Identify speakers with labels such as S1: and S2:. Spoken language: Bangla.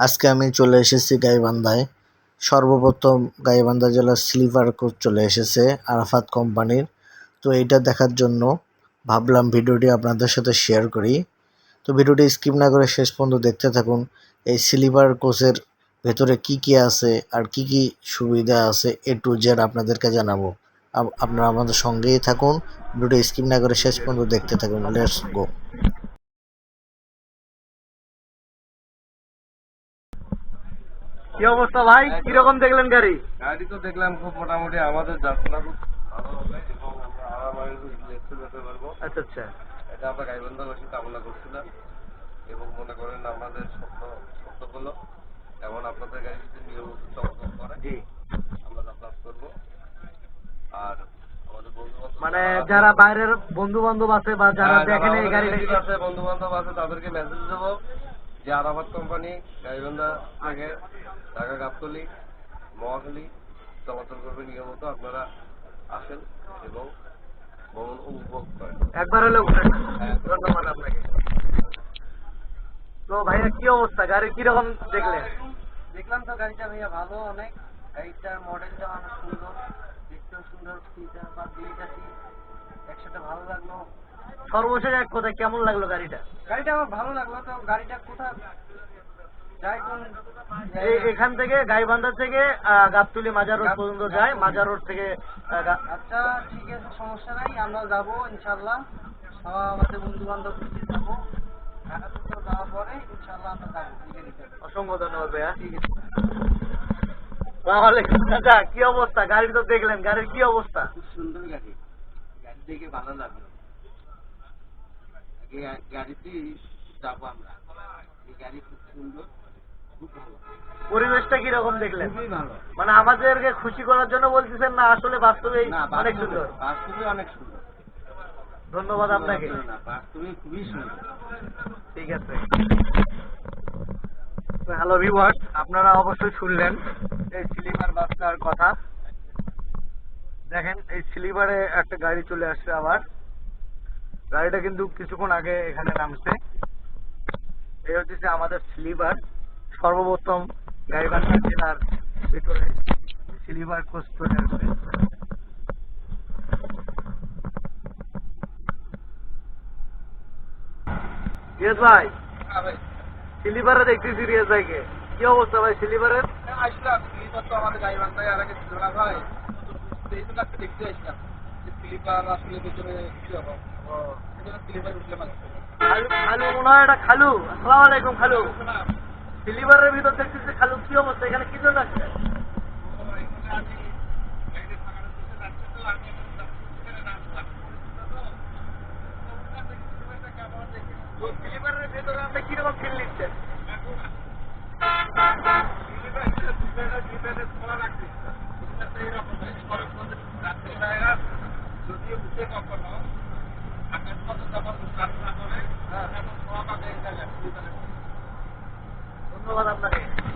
S1: আজকে আমি চলে এসেছি গাইবান্ধায়। সর্বপ্রথম গাইবান্ধা জেলার স্লিপার কোচ চলে এসেছে আরাফাত কোম্পানির। তো এইটা দেখার জন্য ভাবলাম ভিডিওটি আপনাদের সাথে শেয়ার করি। তো ভিডিওটি স্কিপ না করে শেষ পর্যন্ত দেখতে থাকুন, এই স্লিপার কোচের ভেতরে কি কি আছে আর কি কি সুবিধা আছে এ টু জেড আপনাদেরকে জানাব। আপনারা আমাদের সঙ্গেই থাকুন, ভিডিওটি স্কিপ না করে শেষ পর্যন্ত দেখতে থাকুন লেটস গো
S2: কি অবস্থা ভাই? কীরকম দেখলেন গাড়ি?
S3: গাড়ি তো দেখলাম খুব মোটামুটি আমাদের যাত্রা খুব ভালো হবে এবং আমরা যেতে পারব।
S2: আচ্ছা আচ্ছা।
S3: এটা আমরা গাইবন্ধাবাসী কামনা করছিলাম এবং মনে করেন আমাদের স্বপ্ন সত্য হলো এমন আপনাদের গাড়ি যদি নিয়মিত চলাচল করে
S2: জি।
S3: আমরা যাতায়াত করব। আর
S2: মানে যারা বাইরের বন্ধু বান্ধব আছে বা যারা দেখেন এই গাড়িটা
S3: আছে বন্ধু বান্ধব আছে তাদেরকে মেসেজ দেবো যে আরাফাত কোম্পানি গাইবান্ধা থেকে ঢাকা গাবতলি মহাখালী চলাচল করবে নিয়মিত। আপনারা আসেন এবং ভ্রমণ উপভোগ করেন।
S2: একবার হলেও
S3: হ্যাঁ।
S2: ধন্যবাদ আপনাকে। তো ভাইয়া কি অবস্থা? গাড়ি কীরকম দেখলেন?
S4: দেখলাম তো গাড়িটা ভাইয়া ভালো অনেক। গাড়িটার মডেলটা অনেক সুন্দর। দেখতেও সুন্দর ফিচার বা দিয়েছি একসাথে ভালো লাগল।
S2: সর্বশেষ এক কথায় কেমন লাগল গাড়িটা?
S4: গাড়িটা আমার ভালো লাগল। তো গাড়িটা কোথায়?
S2: এখান থেকে গাইবান্ধা থেকে গাবতলি মাজার রোড পর্যন্ত যায়। মাজার রোড থেকে
S4: আচ্ছা ঠিক আছে সমস্যা নাই আমরা যাব ইনশাল্লাহ আমাদের বন্ধু বান্ধব যাব।
S2: অসংখ্য ধন্যবাদ ভাইয়া। সালামালাইকুম কি অবস্থা? গাড়ি তো দেখলেন গাড়ির কি অবস্থা?
S4: খুব সুন্দর গাড়ি। গাড়ি দেখে ভালো লাগল। গাড়িতে যাব আমরা। এই গাড়ি খুব সুন্দর।
S2: পরিবেশটা কীরকম দেখলেন? মানে আমাদেরকে খুশি করার জন্য বলতেছেন না আসলে বাস্তবে অনেক সুন্দর?
S4: বাস্তবে অনেক সুন্দর।
S2: ধন্যবাদ আপনাকে।
S4: বাস্তবে খুবই সুন্দর।
S2: ঠিক আছে। হ্যালো ভিউয়ার্স আপনারা অবশ্যই শুনলেন এই স্লিপার বাসটার কথা। দেখেন এই স্লিপারে একটা গাড়ি চলে আসছে আবার। গাড়িটা কিন্তু কিছুক্ষণ আগে এখানে নামছে। এই হচ্ছে আমাদের স্লিপার সর্বপ্রথম গাইবান্ধা জেলার ভিতরে স্লিপার কোচ আসবে ইয়েস ভাই স্লিপারে দেখতেছি রিয়াজ ভাইকে। কি অবস্থা ভাই স্লিপারের
S4: আসলাম। স্লিপার তো আমাদের গাড়ি আর আগে ছিল না ভাই। এই জন্য একটা দেখতে আসলাম স্লিপার আসলে ভিতরে কি হবে। এই স্লিপার উঠলাম
S2: খালু খালু মনে হয় এটা খালু। আসসালামু আলাইকুম খালু। স্লিপারের ভিতর দেখতেছি খালু কি অবস্থা? এখানে কি জন্য আছে স্লিপারের ভিতরে আপনি কীরকম ফিল নিচ্ছেন?
S4: যদি উঠে কখনো আকাশ পথে যখন প্রার্থনা করে তখন সব আগে
S2: の技に。